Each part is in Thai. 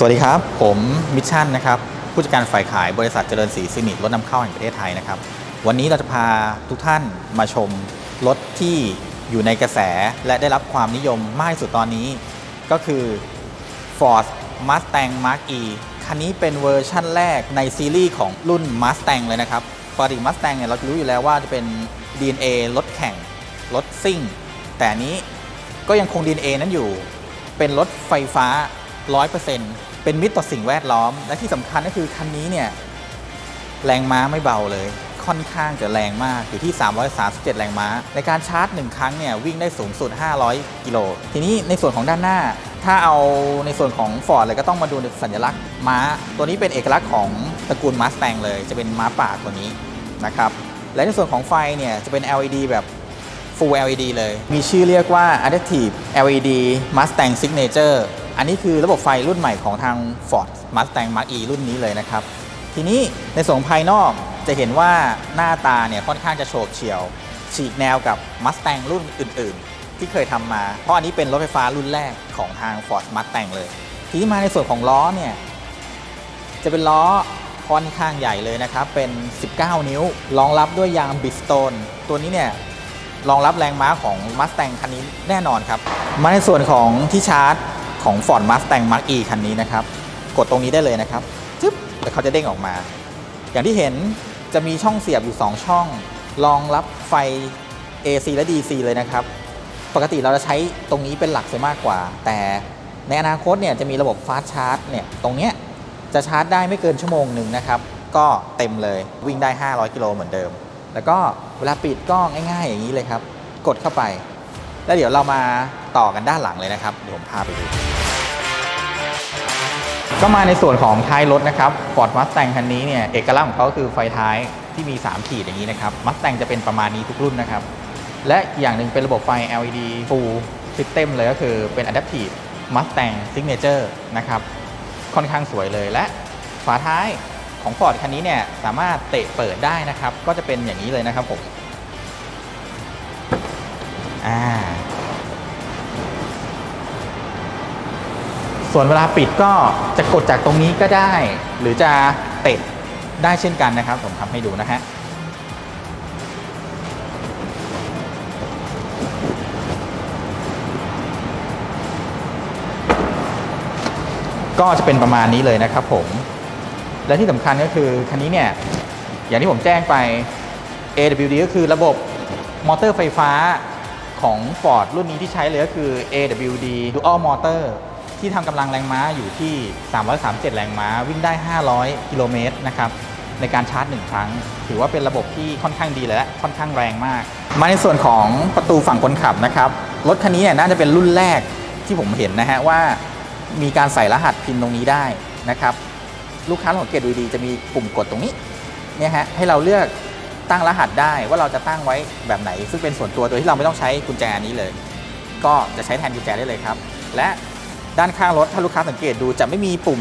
สวัสดีครับ ผมมิชชั่นนะครับผู้จัดการฝ่ายขายบริษัทเจริญศรีซินิตรถนำเข้าแห่งประเทศไทยนะครับ วันนี้เราจะพาทุกท่านมาชมรถที่อยู่ในกระแสและได้รับความนิยมมากที่สุดตอนนี้ ก็คือ Ford Mustang Mark E คันนี้เป็นเวอร์ชั่นแรกในซีรีส์ของรุ่น Mustang เลยนะครับปกติ Mustang เนี่ยเรารู้อยู่แล้วว่าจะเป็น DNA รถแข่งรถซิ่ง แต่นนี้ก็ยังคง DNA นั้นอยู่ เป็นรถไฟฟ้า 100%เป็นมิตรต่อสิ่งแวดล้อม และที่สำคัญก็คือคันนี้เนี่ยแรงม้าไม่เบาเลย ค่อนข้างจะแรงมากอยู่ที่ 337 แรงม้า ในการชาร์จ 1 ครั้งเนี่ยวิ่งได้สูงสุด 500 กิโล ทีนี้ในส่วนของด้านหน้า ถ้าเอาในส่วนของ Ford เลยก็ต้องมาดูสัญลักษณ์ม้า ตัวนี้เป็นเอกลักษณ์ของตระกูล Mustang เลย จะเป็นม้าป่าตัวนี้นะครับและในส่วนของไฟเนี่ยจะเป็น LED แบบ Full LED เลย มีชื่อเรียกว่า Adaptive LED Mustang Signature อันนี้คือระบบไฟรุ่นใหม่ของทาง Ford Mustang Mark E รุ่นนี้เลยนะครับ ทีนี้ในส่วนภายนอกจะเห็นว่าหน้าตาเนี่ยค่อนข้างจะโฉบเฉี่ยว ฉีกแนวกับ Mustang รุ่นอื่น ๆ ที่เคยทำมา เพราะอันนี้เป็นรถไฟฟ้ารุ่นแรกของทาง Ford Mustang เลย ทีนี้มาในส่วนของล้อเนี่ยจะเป็นล้อค่อนข้างใหญ่เลยนะครับ เป็น 19 นิ้ว รองรับด้วยยางบิสโตน ตัวนี้เนี่ยรองรับแรงม้าของ Mustang คันนี้แน่นอนครับ มาในส่วนของที่ชาร์จ ของ Ford Mustang Mark E คันนี้นะครับ กดตรงนี้ได้เลยนะครับจึ๊บแล้วเขาจะเด้งออกมา อย่างที่เห็นจะมีช่องเสียบอยู่ 2 ช่อง รองรับไฟ AC และ DC เลยนะครับ ปกติเราจะใช้ตรงนี้เป็นหลักเสียมากกว่า แต่ในอนาคตเนี่ยจะมีระบบฟาสชาร์จเนี่ยตรงเนี้ยจะชาร์จได้ไม่เกินชั่วโมงหนึ่งนะครับ ก็เต็มเลยวิ่งได้ 500 กิโลเหมือนเดิม แล้วก็เวลาปิดก็ง่ายๆอย่างนี้เลยครับ กดเข้าไป แล้วเดี๋ยวเรามา ต่อกันด้านหลังเลยนะครับเดี๋ยวผมพาไปดู ก็มาในส่วนของท้ายรถนะครับ Ford Mustang คันนี้เนี่ยเอกลักษณ์ของเขาคือไฟท้ายที่มี 3 ขีดอย่างนี้นะครับ Mustang จะเป็นประมาณนี้ทุกรุ่นนะครับ และอีกอย่างหนึ่งเป็นระบบไฟ LED Full System เลยก็คือเป็น Adaptive Mustang Signature นะครับค่อนข้างสวยเลยและฝาท้ายของ Ford คันนี้เนี่ยสามารถเตะเปิดได้นะครับ ก็จะเป็นอย่างนี้เลยนะครับผมอ่า ส่วนเวลาปิดก็จะกดจากตรงนี้ก็ได้ หรือจะเตะได้เช่นกันนะครับ ผมทำให้ดูนะฮะก็จะเป็นประมาณนี้เลยนะครับผม และที่สำคัญก็คือคันนี้เนี่ย อย่างที่ผมแจ้งไป AWD ก็คือระบบมอเตอร์ไฟฟ้าของ Ford รุ่นนี้ที่ใช้เลยก็คือ AWD Dual Motor ที่ทำกำลังแรงม้าอยู่ที่ 337 แรงม้า วิ่งได้ 500 กิโลเมตรนะครับในการชาร์จ 1 ครั้ง ถือว่าเป็นระบบที่ค่อนข้างดีและค่อนข้างแรงมาก มาในส่วนของประตูฝั่งคนขับนะครับรถคันนี้เนี่ยน่าจะเป็นรุ่นแรกที่ผมเห็นนะฮะว่ามีการใส่รหัสพินตรงนี้ได้นะครับลูกค้าของเกตดูดีจะมีปุ่มกดตรงนี้เนี่ยฮะให้เราเลือกตั้งรหัสได้ว่าเราจะตั้งไว้แบบไหน ซึ่งเป็นส่วนตัวโดยที่เราไม่ต้องใช้กุญแจนี้เลย ก็จะใช้แทนกุญแจได้เลยครับ และ ด้านข้างรถถ้าลูกค้าสังเกตดูจะไม่มีปุ่ม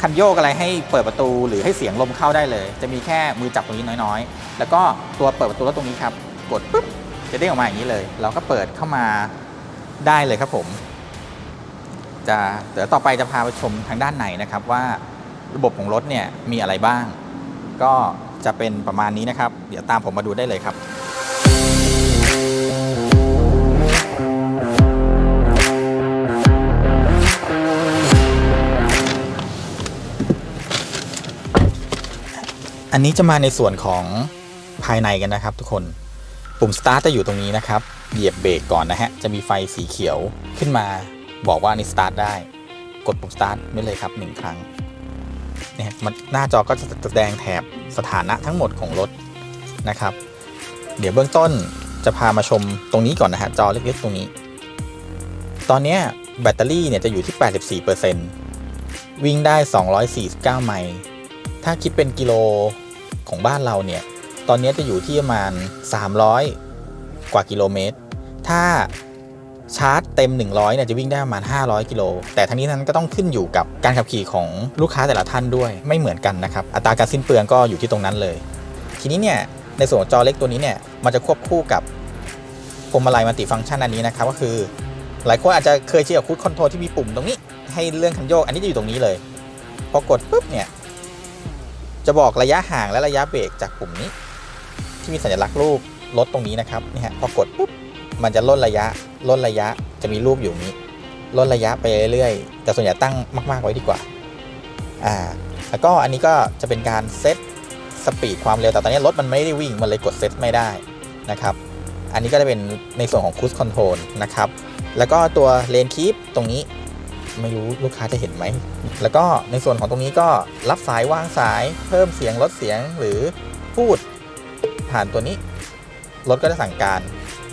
คันโยกอะไรให้เปิดประตูหรือให้เสียงลมเข้าได้เลย จะมีแค่มือจับตรงนี้น้อยๆ แล้วก็ตัวเปิดประตูรถตรงนี้ครับ กดปุ๊บจะเด้งออกมาอย่างนี้เลย เราก็เปิดเข้ามาได้เลยครับผม จะเดี๋ยวต่อไปจะพาไปชมทางด้านในนะครับว่าระบบของรถเนี่ยมีอะไรบ้าง ก็จะเป็นประมาณนี้นะครับ เดี๋ยวตามผมมาดูได้เลยครับ อันนี้จะมาในส่วนของภายในกันนะครับทุกคนปุ่ม start จะอยู่ตรงนี้นะครับเหยียบเบรกก่อนนะฮะจะมีไฟสีเขียวขึ้นมาบอกว่าอันนี่ start ได้ กดปุ่ม start ไม่เลยครับหนึ่งครั้งเนี่ยมันหน้าจอก็จะแสดงแถบสถานะทั้งหมดของรถนะครับ เดี๋ยวเบื้องต้นจะพามาชมตรงนี้ก่อนนะฮะจอเล็กๆตรงนี้ ตอนนี้แบตเตอรี่เนี่ยจะอยู่ที่ 84%วิ่งได้ 249 ไมล์ถ้าคิดเป็นกิโล ของบ้านเราเนี่ย ตอนนี้จะอยู่ที่ประมาณ 300 กว่ากิโลเมตร ถ้าชาร์จเต็ม 100เนี่ยจะวิ่งได้ประมาณ 500 กิโล แต่ทั้งนี้ทั้งนั้นก็ต้องขึ้นอยู่กับการขับขี่ของลูกค้าแต่ละท่านด้วยไม่เหมือนกันนะครับ อัตราการสิ้นเปลืองก็อยู่ที่ตรงนั้นเลย ทีนี้เนี่ยในส่วนจอเล็กตัวนี้เนี่ยมันจะควบคู่กับพวงมาลัยมัลติฟังก์ชันอันนี้นะครับก็คือ หลายคนอาจจะเคยเชียร์คูดคอนโทรลที่มีปุ่มตรงนี้ ให้เรื่องคันโยก อันนี้จะอยู่ตรงนี้เลย พอกดปุ๊บเนี่ย จะบอกระยะห่างและระยะเบรกจากปุ่มนี้ ที่มีสัญลักษณ์รูปรถตรงนี้นะครับนี่ฮะพอกดปุ๊บมันจะลดระยะลดระยะจะมีรูปอยู่นี้ลดระยะไปเรื่อยๆ แต่ส่วนใหญ่ตั้งมาก ๆ ไว้ดีกว่าอ่าแล้วก็อันนี้ก็จะเป็นการเซตสปีดความเร็วแต่ตอนนี้รถมันไม่ได้วิ่งมันเลยกดเซตไม่ได้นะครับอันนี้ก็จะเป็นในส่วนของคู i คอนโทรลนะครับแล้วก็ตัวเลนคีปตรงนี้ ไม่รู้ลูกค้าจะเห็นไหม แล้วก็ในส่วนของตรงนี้ก็รับสายวางสายเพิ่มเสียงลดเสียงหรือพูดผ่านตัวนี้ รถก็จะสั่งการ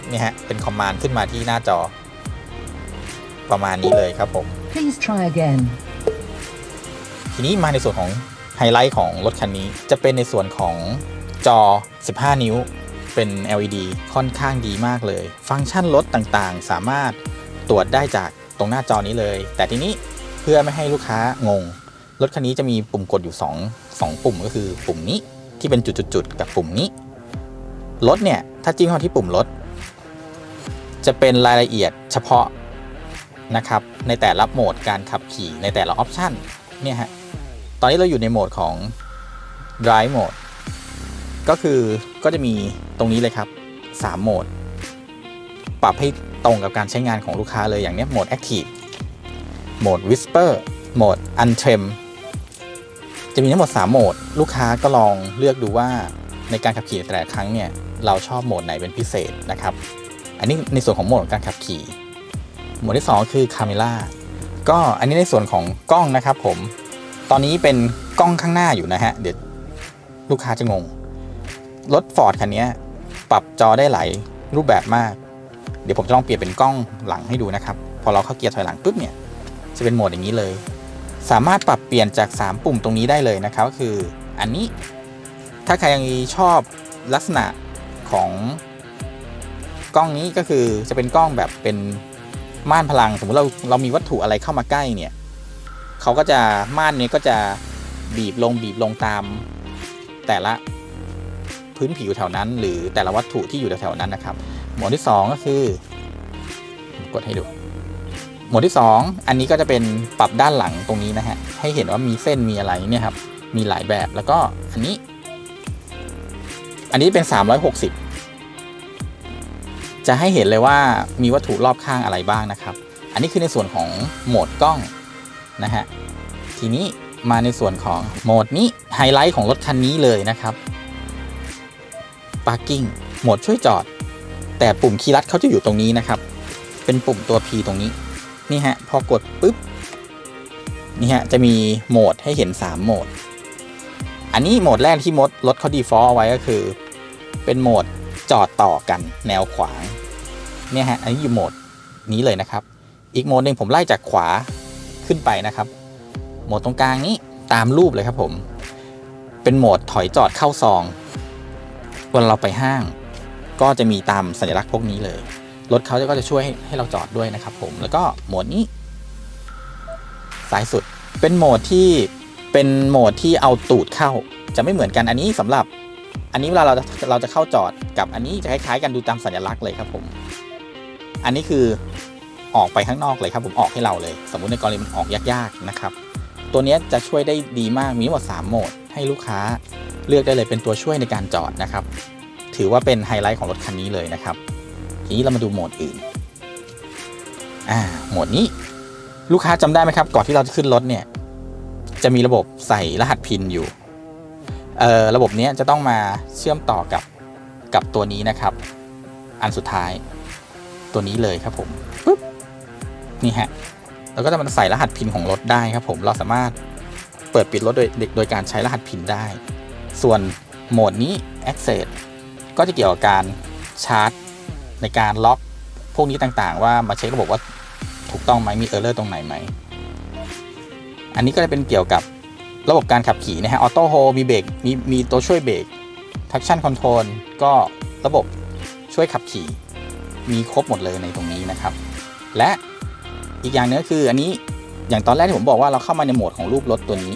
เนี่ยฮะเป็นคอมมานด์ขึ้นมาที่หน้าจอ ประมาณนี้เลยครับผม Please try again. ทีนี้มาในส่วนของไฮไลท์ของรถคันนี้จะเป็นในส่วนของจอ 15 นิ้ว เป็น LED ค่อนข้างดีมากเลย ฟังก์ชันรถต่างๆ สามารถตรวจได้จาก ตรงหน้าจอนี้เลย แต่ทีนี้เพื่อไม่ให้ลูกค้างง รถคันนี้จะมีปุ่มกดอยู่ 2 2 ปุ่มก็คือปุ่มนี้ที่เป็นจุดๆกับปุ่มนี้ รถเนี่ยถ้าจิ้มเข้าที่ปุ่มรถ จะเป็นรายละเอียดเฉพาะนะครับในแต่ละโหมดการขับขี่ในแต่ละออปชันเนี่ยฮะตอนนี้เราอยู่ในโหมดของ Drive Mode ก็คือก็จะมีตรงนี้เลยครับ 3 โหมด ปรับให้ ตรงกับการใช้งานของลูกค้าเลยอย่างเนี้ยโหมด Active โหมด Whisper โหมด Untrim จะมีทั้งหมด 3 โหมด ลูกค้าก็ลองเลือกดูว่าในการขับขี่แต่ละครั้งเนี่ยเราชอบโหมดไหนเป็นพิเศษนะครับ อันนี้ในส่วนของโหมดของการขับขี่ โหมดที่ 2 คือ Camera ก็อันนี้ในส่วนของกล้องนะครับผม ตอนนี้เป็นกล้องข้างหน้าอยู่นะฮะ เดี๋ยวลูกค้าจะงง รถฟอร์ดคันนี้ปรับจอได้หลายรูปแบบมาก เดี๋ยวผมจะลองเปลี่ยนเป็นกล้องหลังให้ดูนะครับ พอเราเข้าเกียร์ถอยหลังปุ๊บเนี่ยจะเป็นโหมดอย่างนี้เลย สามารถปรับเปลี่ยนจาก 3 ปุ่มตรงนี้ได้เลยนะครับก็คืออันนี้ถ้าใครยังชอบลักษณะของกล้องนี้ก็คือจะเป็นกล้องแบบเป็นม่านพลัง สมมติเราเรามีวัตถุอะไรเข้ามาใกล้เนี่ยเขาก็จะม่านนี้ก็จะบีบลงบีบลงตาม แต่ละพื้นผิวแถวนั้น หรือแต่ละวัตถุที่อยู่แถวๆนั้นนะครับ หมดที่ 2 ก็คือกดให้ดูโหมดที่ 2 อันนี้ก็จะเป็นปรับด้านหลังตรงนี้นะฮะ ให้เห็นว่ามีเส้นมีอะไรเนี่ยครับ มีหลายแบบแล้วก็อันนี้ อันนี้เป็น 360 จะให้เห็นเลยว่ามีวัตถุรอบข้างอะไรบ้างนะครับ อันนี้คือในส่วนของโหมดกล้องนะฮะ ทีนี้มาในส่วนของโหมดนี้ไฮไลท์ของรถคันนี้เลยนะครับ Parking โหมดช่วยจอด แต่ปุ่มคีย์ลัดเขาจะอยู่ตรงนี้นะครับ เป็นปุ่มตัว P ตรงนี้ นี่ฮะ พอกดปุ๊บ นี่ฮะ จะมีโหมดให้เห็น 3 โหมด อันนี้โหมดแรกที่มดรถเขา default เอาไว้ก็คือ เป็นโหมดจอดต่อกันแนวขวาง เนี่ยฮะ อันนี้อยู่โหมดนี้เลยนะครับ อีกโหมดหนึ่งผมไล่จากขวาขึ้นไปนะครับ โหมดตรงกลางนี้ตามรูปเลยครับผม เป็นโหมดถอยจอดเข้าซองวลาเราไปห้าง ก็จะมีตามสัญลักษณ์พวกนี้เลย รถเขาก็จะช่วยให้ให้เราจอดด้วยนะครับผม แล้วก็โหมดนี้ซ้ายสุด เป็นโหมดที่เป็นโหมดที่เอาตูดเข้า จะไม่เหมือนกัน อันนี้สำหรับ อันนี้เวลาเราจะเราจะเข้าจอดกับอันนี้จะคล้ายๆกันดูตามสัญลักษณ์เลยครับผม อันนี้คือออกไปข้างนอกเลยครับผมออกให้เราเลย สมมุติในกรณีมันออกยากๆนะครับ ตัวนี้จะช่วยได้ดีมากมีทั้งหมด3โหมดให้ลูกค้าเลือกได้เลยเป็นตัวช่วยในการจอดนะครับ ถือว่าเป็นไฮไลท์ของรถคันนี้เลยนะครับ ทีนี้เรามาดูโหมดอื่น อ่า โหมดนี้ ลูกค้าจำได้ไหมครับ ก่อนที่เราจะขึ้นรถเนี่ย จะมีระบบใส่รหัสพินอยู่ เอ่อ ระบบเนี้ยจะต้องมาเชื่อมต่อกับกับตัวนี้นะครับ อันสุดท้าย ตัวนี้เลยครับผมนี่ฮะเราก็จะมาใส่รหัสพินของรถได้ครับผม เราสามารถเปิดปิดรถโดยโดยการใช้รหัสพินได้ ส่วนโหมดนี้ Access ก็จะเกี่ยวกับการชาร์จในการล็อกพวกนี้ต่างๆ ว่ามาเช็คระบบว่าถูกต้องไหมมีเออร์เลอร์ตรงไหนไหม อันนี้ก็จะเป็นเกี่ยวกับระบบการขับขี่นะฮะออโต้โฮมีเบรกมีมีตัวช่วยเบรก traction control ก็ระบบช่วยขับขี่ มีครบหมดเลยในตรงนี้นะครับ และอีกอย่างนึงก็คืออันนี้อย่างตอนแรกที่ผมบอกว่าเราเข้ามาในโหมดของรูปรถตัวนี้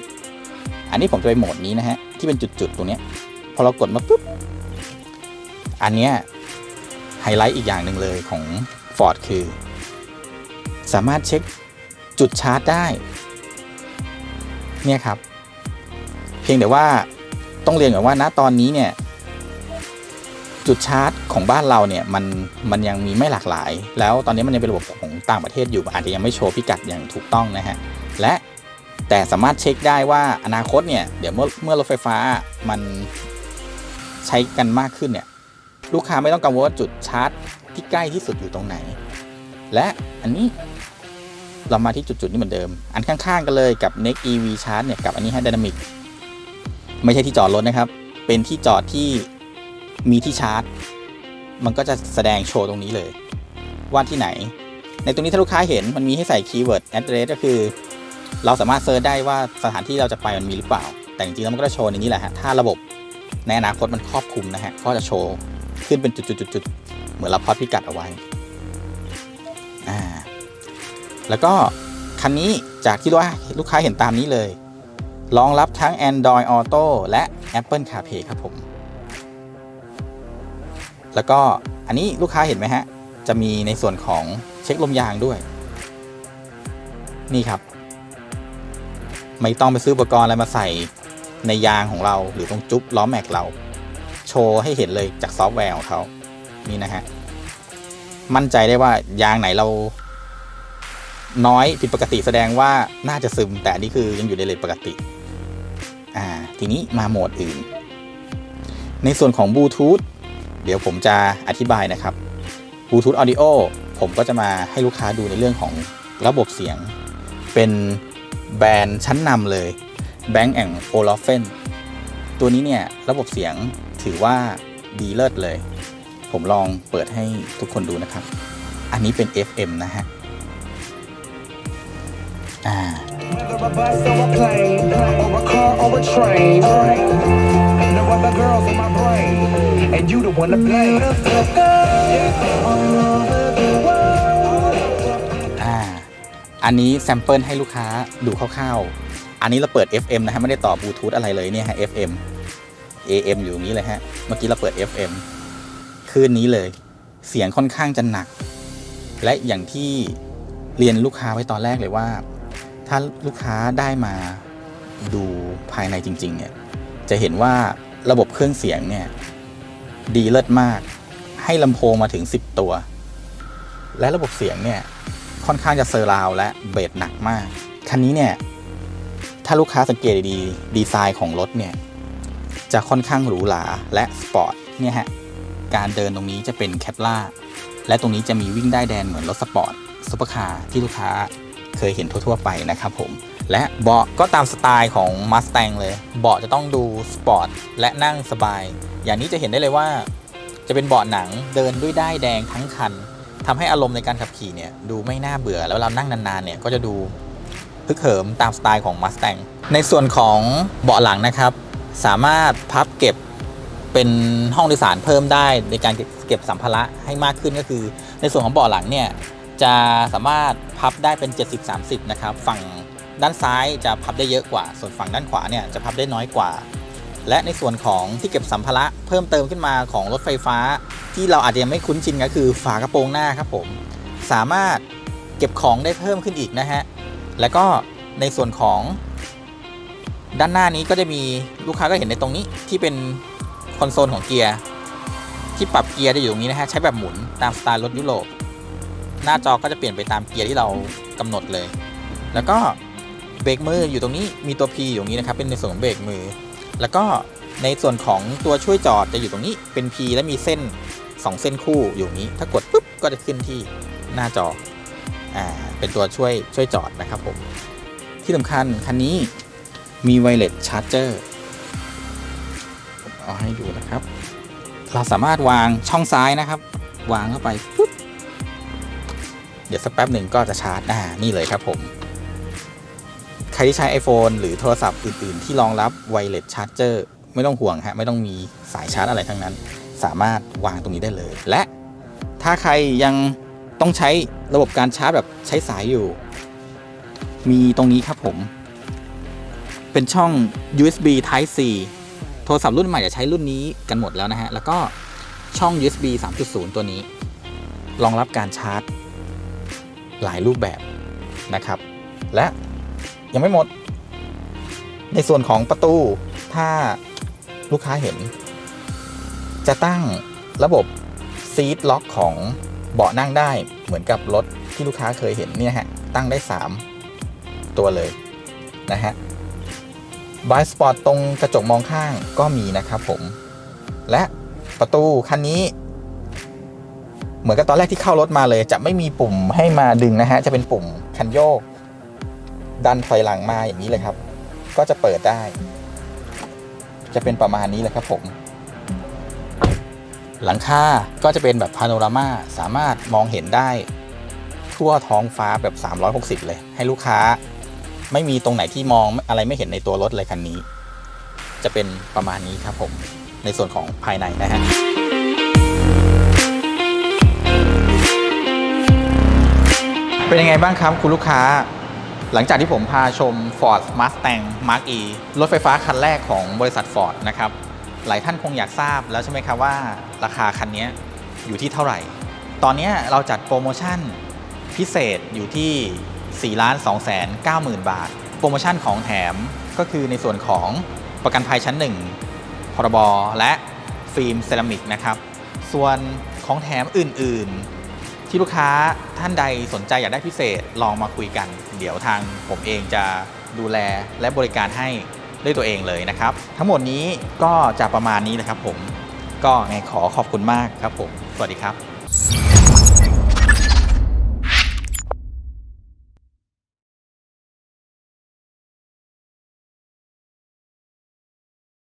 อันนี้ผมจะไปโหมดนี้นะฮะที่เป็นจุดๆตรงนี้พอเรากดมาปุ๊บ อันเนี้ยไฮไลท์อีกอย่างหนึ่งเลยของ Ford คือ สามารถเช็คจุดชาร์จได้ เนี่ยครับ เพียงแต่ว่าต้องเรียนก่อนว่าณตอนนี้เนี่ย จุดชาร์จของบ้านเราเนี่ย มันมันยังมีไม่หลากหลาย แล้วตอนนี้มันยังเป็นระบบของต่างประเทศอยู่อาจจะยังไม่โชว์พิกัดอย่างถูกต้องนะฮะ และแต่สามารถเช็คได้ว่าอนาคตเนี่ย เดี๋ยวเมื่อเมื่อรถไฟฟ้ามันใช้กันมากขึ้นเนี่ย ลูกค้าไม่ต้องกังวลว่าจุดชาร์จที่ใกล้ที่สุดอยู่ตรงไหน และอันนี้เรามาที่จุดๆนี้เหมือนเดิม อันข้างๆกันเลยกับ Next EV Charge เนี่ยกับอันนี้ฮะ Dynamic ไม่ใช่ที่จอดรถนะครับ เป็นที่จอดที่มีที่ชาร์จ มันก็จะแสดงโชว์ตรงนี้เลย ว่าที่ไหน ในตรงนี้ถ้าลูกค้าเห็นมันมีให้ใส่คีย์เวิร์ด address ก็คือ เราสามารถเซิร์ชได้ว่าสถานที่เราจะไปมันมีหรือเปล่า แต่จริงๆแล้วมันก็จะโชว์ในนี้แหละฮะ ถ้าระบบในอนาคตมันครอบคลุมนะฮะ ก็จะโชว์ ขึ้นเป็นจุดๆๆเหมือนเราพอดพิกัดเอาไว้อ่าแล้วก็คันนี้จากที่ว่าลูกค้าเห็นตามนี้เลย รองรับทั้ง Android Auto และ Apple CarPlay ครับผม แล้วก็อันนี้ลูกค้าเห็นไหมฮะ จะมีในส่วนของเช็คลมยางด้วย นี่ครับ ไม่ต้องไปซื้ออุปกรณ์อะไรมาใส่ในยางของเราหรือตรงจุ๊บล้อแม็กเรา โชว์ให้เห็นเลยจากซอฟต์แวร์ของเขานี่นะฮะ มั่นใจได้ว่ายางไหนเรา น้อยผิดปกติแสดงว่าน่าจะซึม แต่นี่คือยังอยู่ในเลนปกติ อ่า ทีนี้มาโหมดอื่น ในส่วนของบลูทูธเดี๋ยวผมจะอธิบายนะครับบลูทูธออดิโอผมก็จะมาให้ลูกค้าดูในเรื่องของระบบเสียง เป็นแบรนด์ชั้นนำเลย Bank o l o f e n ตัวนี้เนี่ยระบบเสียงถือว่าดีเลิศเลย ผมลองเปิดให้ทุกคนดูนะครับ อันนี้เป็น FM นะฮะอ่าอันนี้แซมเปิลให้ลูกค้าดูคร่าวๆ อันนี้เราเปิด FM นะฮะไม่ได้ต่อบลูทูธอะไรเลยเนี่ยฮะ FM AM อยู่อย่างนี้เลยฮะ เมื่อกี้เราเปิด FM คลื่นนี้เลย เสียงค่อนข้างจะหนัก และอย่างที่เรียนลูกค้าไว้ตอนแรกเลยว่า ถ้าลูกค้าได้มาดูภายในจริง ๆ เนี่ย จะเห็นว่าระบบเครื่องเสียงเนี่ย ดีเลิศมาก ให้ลำโพงมาถึง 10 ตัว และระบบเสียงเนี่ย ค่อนข้างจะเซอร์ราวและเบสหนักมาก คันนี้เนี่ย ถ้าลูกค้าสังเกตดีๆดีไซน์ของรถเนี่ยจะค่อนข้างหรูหราและสปอร์ตเนี่ยฮะการเดินตรงนี้จะเป็นแคปล่าและตรงนี้จะมีวิ่งได้แดนเหมือนรถสปอร์ตซุปเปอร์คาร์ที่ลูกค้าเคยเห็นทั่วๆไปนะครับผม และเบาะก็ตามสไตล์ของ Mustang เลย เบาะจะต้องดูสปอร์ตและนั่งสบาย อย่างนี้จะเห็นได้เลยว่า จะเป็นเบาะหนังเดินด้วยได้แดงทั้งคันทำให้อารมณ์ในการขับขี่เนี่ยดูไม่น่าเบื่อแล้วเรานั่งนานๆเนี่ยก็จะดู ฮึกเหิมตามสไตล์ของ Mustang ในส่วนของเบาะหลังนะครับ สามารถพับเก็บเป็นห้องโดยสารเพิ่มได้ในการเก็บสัมภาระให้มากขึ้นก็คือ ในส่วนของเบาะหลังเนี่ยจะสามารถพับได้เป็น 70-30 นะครับ ฝั่งด้านซ้ายจะพับได้เยอะกว่า ส่วนฝั่งด้านขวาเนี่ยจะพับได้น้อยกว่า และในส่วนของที่เก็บสัมภาระเพิ่มเติมขึ้นมาของรถไฟฟ้า ที่เราอาจจะยังไม่คุ้นชินก็คือฝากระโปรงหน้าครับผม สามารถเก็บของได้เพิ่มขึ้นอีกนะฮะ แล้วก็ในส่วนของด้านหน้านี้ก็จะมีลูกค้าก็เห็นในตรงนี้ที่เป็นคอนโซลของเกียร์ที่ปรับเกียร์ได้อยู่ตรงนี้นะฮะใช้แบบหมุนตามสไตล์รถยุโรปหน้าจอก็จะเปลี่ยนไปตามเกียร์ที่เรากำหนดเลย แล้วก็เบรกมืออยู่ตรงนี้มีตัว P อยู่ตรงนี้นะครับเป็นในส่วนของเบรกมือ แล้วก็ในส่วนของตัวช่วยจอดจะอยู่ตรงนี้เป็น P และมีเส้น 2 เส้นคู่อยู่นี้ ถ้ากดปุ๊บก็จะขึ้นที่หน้าจอ เป็นตัวช่วยช่วยจอดนะครับผม ที่สำคัญคันนี้มีไวเลสชาร์จเจอร์ผมเอาให้ดูนะครับ เราสามารถวางช่องซ้ายนะครับ วางเข้าไปปุ๊บเดี๋ยวสักแป๊บหนึ่งก็จะชาร์จอ่านี่เลยครับผม ใครที่ใช้ iPhone หรือโทรศัพท์อื่น ๆ ที่รองรับไวเลสชาร์จเจอร์ไม่ต้องห่วงฮะไม่ต้องมีสายชาร์จอะไรทั้งนั้น สามารถวางตรงนี้ได้เลย และถ้าใครยัง ต้องใช้ระบบการชาร์จแบบใช้สายอยู่ มีตรงนี้ครับผม เป็นช่อง USB Type C โทรศัพท์รุ่นใหม่จะใช้รุ่นนี้กันหมดแล้วนะฮะ แล้วก็ช่อง USB 3.0 ตัวนี้ รองรับการชาร์จ หลายรูปแบบนะครับ และยังไม่หมด ในส่วนของประตูถ้าลูกค้าเห็น จะตั้งระบบซีทล็อกของ เบาะนั่งได้เหมือนกับรถที่ลูกค้าเคยเห็นเนี่ยฮะ ตั้งได้ 3 ตัวเลยนะฮะบายสปอร์ตตรงกระจกมองข้างก็มีนะครับผม และประตูคันนี้ เหมือนกับตอนแรกที่เข้ารถมาเลย จะไม่มีปุ่มให้มาดึงนะฮะ จะเป็นปุ่มคันโยก ดันถอยหลังมาอย่างนี้เลยครับ ก็จะเปิดได้ จะเป็นประมาณนี้เลยครับผม หลังคาก็จะเป็นแบบพาโนรามาสามารถมองเห็นได้ทั่วท้องฟ้าแบบ 360 เลย ให้ลูกค้าไม่มีตรงไหนที่มองอะไรไม่เห็นในตัวรถเลยคันนี้ จะเป็นประมาณนี้ครับผม ในส่วนของภายในนะฮะเป็นยังไงบ้างครับคุณลูกค้า หลังจากที่ผมพาชม Ford Mustang Mark E รถไฟฟ้าคันแรกของบริษัท Ford นะครับ หลายท่านคงอยากทราบแล้วใช่ไหมครับว่าราคาคันนี้อยู่ที่เท่าไหร่ ตอนนี้เราจัดโปรโมชั่นพิเศษอยู่ที่4ล้าน2แสน9หมื่นบาท โปรโมชั่นของแถมก็คือในส่วนของประกันภัยชั้น 1 พรบและฟิล์มเซรามิกนะครับ ส่วนของแถมอื่น ๆ ที่ลูกค้าท่านใดสนใจอยากได้พิเศษลองมาคุยกัน เดี๋ยวทางผมเองจะดูแลและบริการให้ ด้วยตัวเองเลยนะครับ ทั้งหมดนี้ก็จะประมาณนี้นะครับผมก็ไงขอขอบคุณมากครับผม สวัสดีครับ